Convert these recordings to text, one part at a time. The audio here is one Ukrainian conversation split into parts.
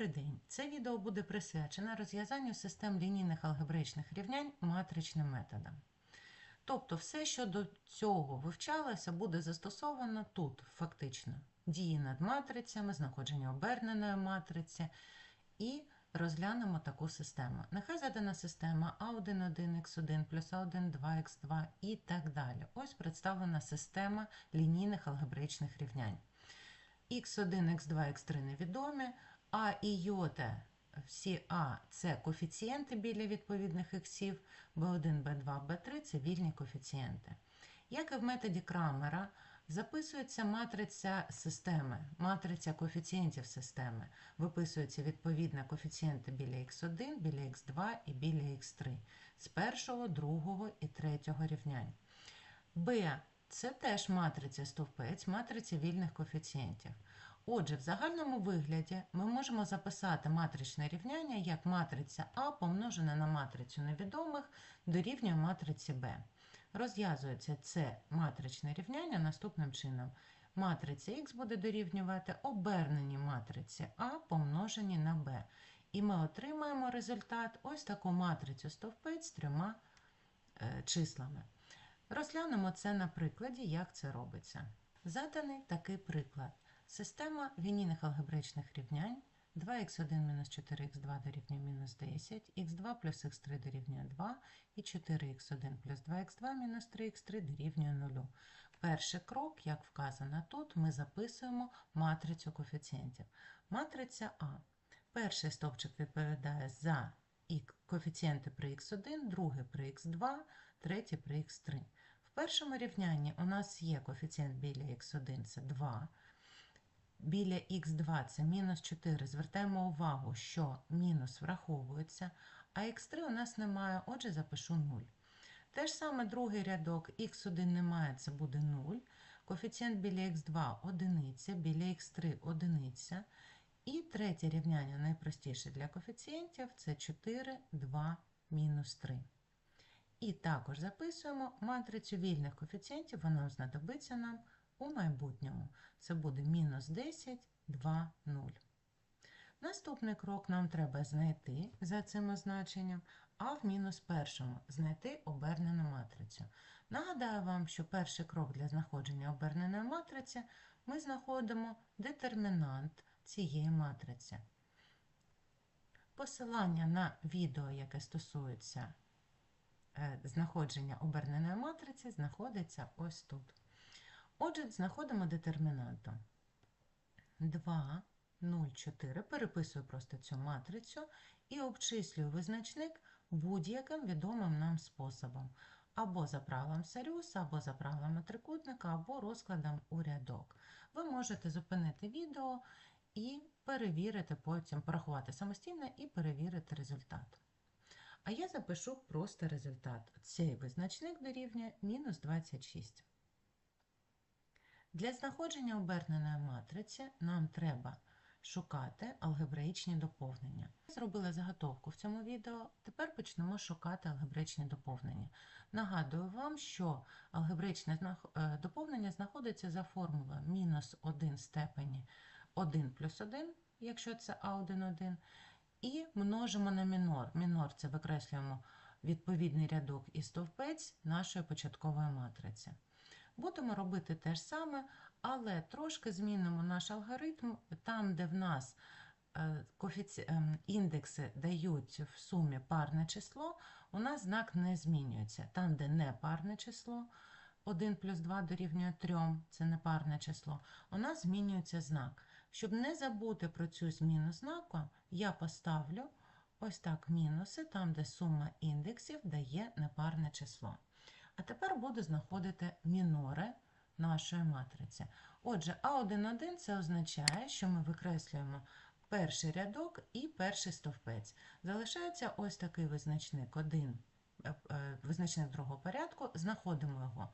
Добрий день! Це відео буде присвячено розв'язанню систем лінійних алгебраїчних рівнянь матричним методом. Тобто, все, що до цього вивчалося, буде застосовано тут, фактично. Дії над матрицями, знаходження оберненої матриці і розглянемо таку систему. Нехай задана система А11, Х1 плюс А1, 2, Х2 і так далі. Ось представлена система лінійних алгебраїчних рівнянь. Х1, Х2, Х3 невідомі, А і йота, всі А це коефіцієнти біля відповідних іксів, B1, B2, B3 це вільні коефіцієнти. Як і в методі Крамера, записується матриця системи, матриця коефіцієнтів системи. Виписуються відповідно коефіцієнти біля х1, біля х2 і біля х3 з першого, другого і третього рівнянь. Б це теж матриця стовпець, матриця вільних коефіцієнтів. Отже, в загальному вигляді ми можемо записати матричне рівняння як матриця А помножена на матрицю невідомих дорівнює матриці Б. Розв'язується це матричне рівняння наступним чином. Матриця Х буде дорівнювати обернені матриці А помножені на Б. І ми отримаємо результат ось таку матрицю стовпець з трьома е, числами. Розглянемо це на прикладі, як це робиться. Заданий такий приклад. Система лінійних алгебраїчних рівнянь 2х1 мінус 4х2 дорівнює мінус 10, х2 плюс х3 дорівнює 2 і 4х1 плюс 2х2 мінус 3х3 дорівнює 0. Перший крок, як вказано тут, ми записуємо матрицю коефіцієнтів. Матриця А. Перший стовпчик відповідає за коефіцієнти при х1, другий при х2, третій при х3. Першому рівнянні у нас є коефіцієнт біля х1 це 2. Біля х2 це мінус 4. Звертаємо увагу, що мінус враховується, а х3 у нас немає, отже, запишу 0. Те ж саме другий рядок х1 немає, це буде 0. Коефіцієнт біля х2 одиниця, біля х3 одиниця. І третє рівняння найпростіше для коефіцієнтів це 4, 2, мінус 3. І також записуємо матрицю вільних коефіцієнтів, вона знадобиться нам у майбутньому. Це буде мінус 10, 2, 0. Наступний крок нам треба знайти за цим означенням, а в мінус першому знайти обернену матрицю. Нагадаю вам, що перший крок для знаходження оберненої матриці ми знаходимо детермінант цієї матриці. Посилання на відео, яке стосується знаходження оберненої матриці, знаходиться ось тут. Отже, знаходимо детермінанту 2, 0, 4. Переписую просто цю матрицю і обчислюю визначник будь-яким відомим нам способом. Або за правилом Саріуса, або за правилами трикутника, або розкладом у рядок. Ви можете зупинити відео і перевірити потім, порахувати самостійно і перевірити результат. А я запишу просто результат. Цей визначник дорівнює мінус 26. Для знаходження оберненої матриці нам треба шукати алгебраїчні доповнення. Я зробила заготовку в цьому відео, тепер почнемо шукати алгебраїчні доповнення. Нагадую вам, що алгебраїчне е, доповнення знаходиться за формулою мінус 1 степені 1 плюс 1, якщо це А1,1, і множимо на мінор. Мінор це викреслюємо відповідний рядок і стовпець нашої початкової матриці. Будемо робити те ж саме, але трошки змінимо наш алгоритм там, де в нас е, ем, індекси дають в сумі парне число, у нас знак не змінюється. Там, де не парне число, 1 плюс 2 дорівнює 3, це не парне число, у нас змінюється знак. Щоб не забути про цю зміну знаку, я поставлю ось так мінуси, там, де сума індексів дає непарне число. А тепер буду знаходити мінори нашої матриці. Отже, А1,1 це означає, що ми викреслюємо перший рядок і перший стовпець. Залишається ось такий визначник 1, е, е, визначник другого порядку, знаходимо його.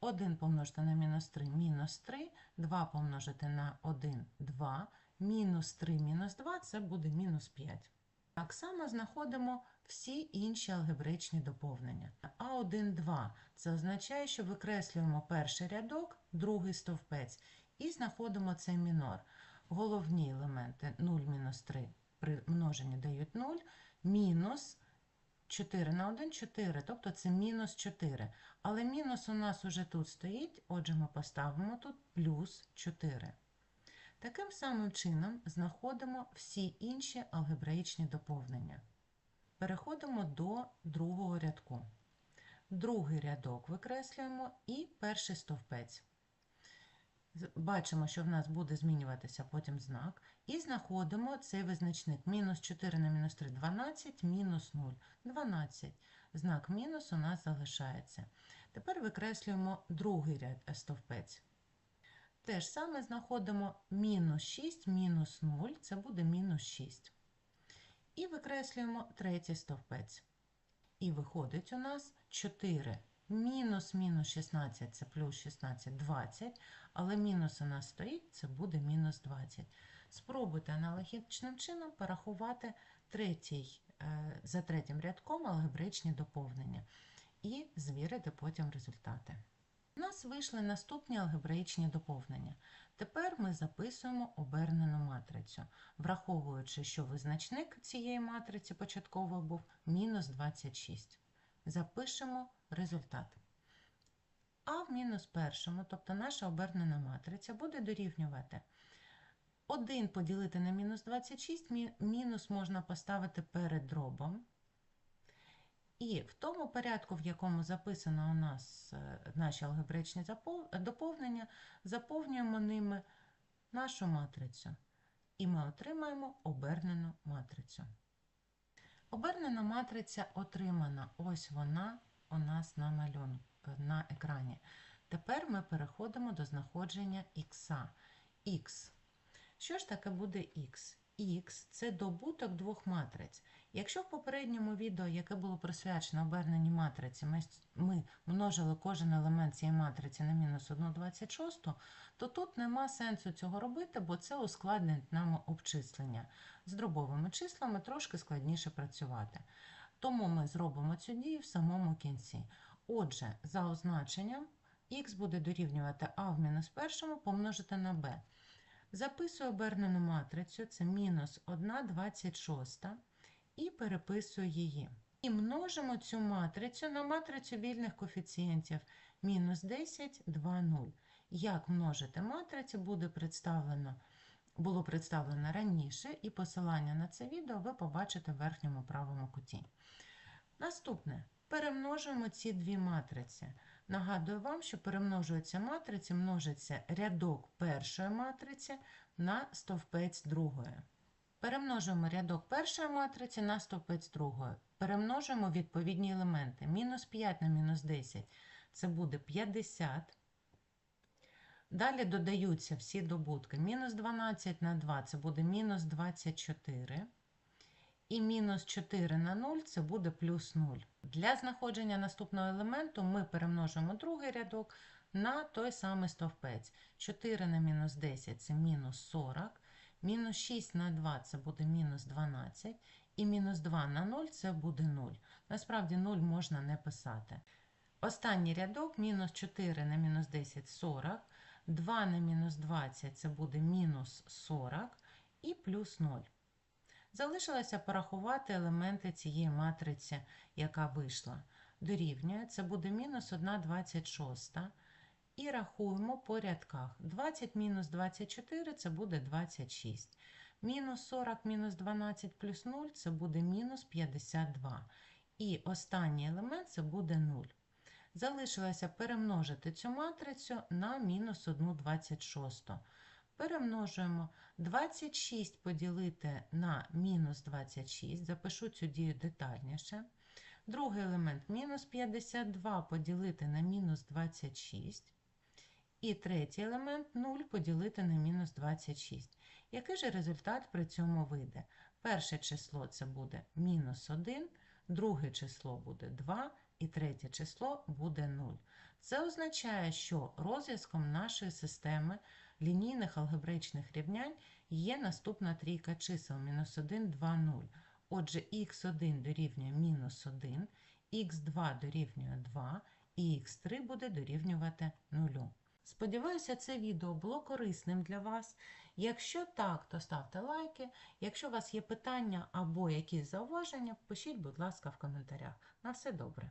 1 помножити на мінус 3 мінус 3, 2 помножити на 1 2, мінус 3 мінус 2 це буде мінус 5. Так само знаходимо всі інші алгебраїчні доповнення. А1, 2 це означає, що викреслюємо перший рядок, другий стовпець і знаходимо цей мінор. головні елементи 0 мінус 3 при множенні дають 0, мінус 4 на 1 4, тобто це мінус 4. Але мінус у нас уже тут стоїть, отже, ми поставимо тут плюс 4. Таким самим чином знаходимо всі інші алгебраїчні доповнення. Переходимо до другого рядку. Другий рядок викреслюємо і перший стовпець. Бачимо, що в нас буде змінюватися потім знак. І знаходимо цей визначник. Мінус 4 на мінус 3 – 12, мінус 0 – 12. Знак мінус у нас залишається. Тепер викреслюємо другий ряд стовпець. Те ж саме знаходимо мінус 6, мінус 0, це буде мінус 6. І викреслюємо третій стовпець. І виходить у нас 4. Мінус мінус 16 це плюс 16, 20, але мінус у нас стоїть, це буде мінус 20. Спробуйте аналогічним чином порахувати третій, е, за третім рядком алгебраїчні доповнення і звірити потім результати. У нас вийшли наступні алгебраїчні доповнення. Тепер ми записуємо обернену матрицю, враховуючи, що визначник цієї матриці початково був мінус 26. Запишемо результат. А в мінус першому, тобто наша обернена матриця, буде дорівнювати 1 поділити на мінус 26, мінус можна поставити перед дробом. І в тому порядку, в якому записано у нас е, наші алгебраїчні запов- доповнення, заповнюємо ними нашу матрицю. І ми отримаємо обернену матрицю. Обернена матриця отримана. Ось вона у нас на малюнку на екрані. Тепер ми переходимо до знаходження х. Х. Що ж таке буде х? Х це добуток двох матриць. Якщо в попередньому відео, яке було присвячено оберненій матриці, ми, множили кожен елемент цієї матриці на мінус 1,26, то тут нема сенсу цього робити, бо це ускладнить нам обчислення. З дробовими числами трошки складніше працювати. Тому ми зробимо цю дію в самому кінці. Отже, за означенням х буде дорівнювати а в мінус першому помножити на b. Записую обернену матрицю, це мінус 1,26 і переписую її. І множимо цю матрицю на матрицю вільних коефіцієнтів мінус 10, 2, 0. Як множити матрицю буде представлено, було представлено раніше, і посилання на це відео ви побачите в верхньому правому куті. Наступне. Перемножуємо ці дві матриці. Нагадую вам, що перемножуються матриці, множиться рядок першої матриці на стовпець другої. Перемножуємо рядок першої матриці на стовпець другої. Перемножуємо відповідні елементи. Мінус 5 на мінус 10 це буде 50. Далі додаються всі добутки. Мінус 12 на 2 це буде мінус 24. І мінус 4 на 0 це буде плюс 0. Для знаходження наступного елементу ми перемножуємо другий рядок на той самий стовпець. 4 на мінус 10 це мінус 40. Мінус 6 на 2 це буде мінус 12. І мінус 2 на 0 це буде 0. Насправді 0 можна не писати. Останній рядок мінус 4 на мінус 10 40. 2 на мінус 20 це буде мінус 40 і плюс 0. Залишилося порахувати елементи цієї матриці, яка вийшла. Дорівнює, це буде мінус 1,26. І рахуємо по рядках. 20 мінус 24 це буде 26. Мінус 40 мінус 12 плюс 0 це буде мінус 52. І останній елемент це буде 0. Залишилося перемножити цю матрицю на мінус 1,26. Перемножуємо 26 поділити на мінус 26, запишу цю дію детальніше. Другий елемент мінус 52 поділити на мінус 26. І третій елемент 0 поділити на мінус 26. Який же результат при цьому вийде? Перше число це буде мінус 1, друге число буде 2 і третє число буде 0. Це означає, що розв'язком нашої системи лінійних алгебраїчних рівнянь є наступна трійка чисел мінус 1, 2, 0. Отже, х1 дорівнює мінус 1, х2 дорівнює 2 і х3 буде дорівнювати 0. Сподіваюся, це відео було корисним для вас. Якщо так, то ставте лайки. Якщо у вас є питання або якісь зауваження, пишіть, будь ласка, в коментарях. На все добре.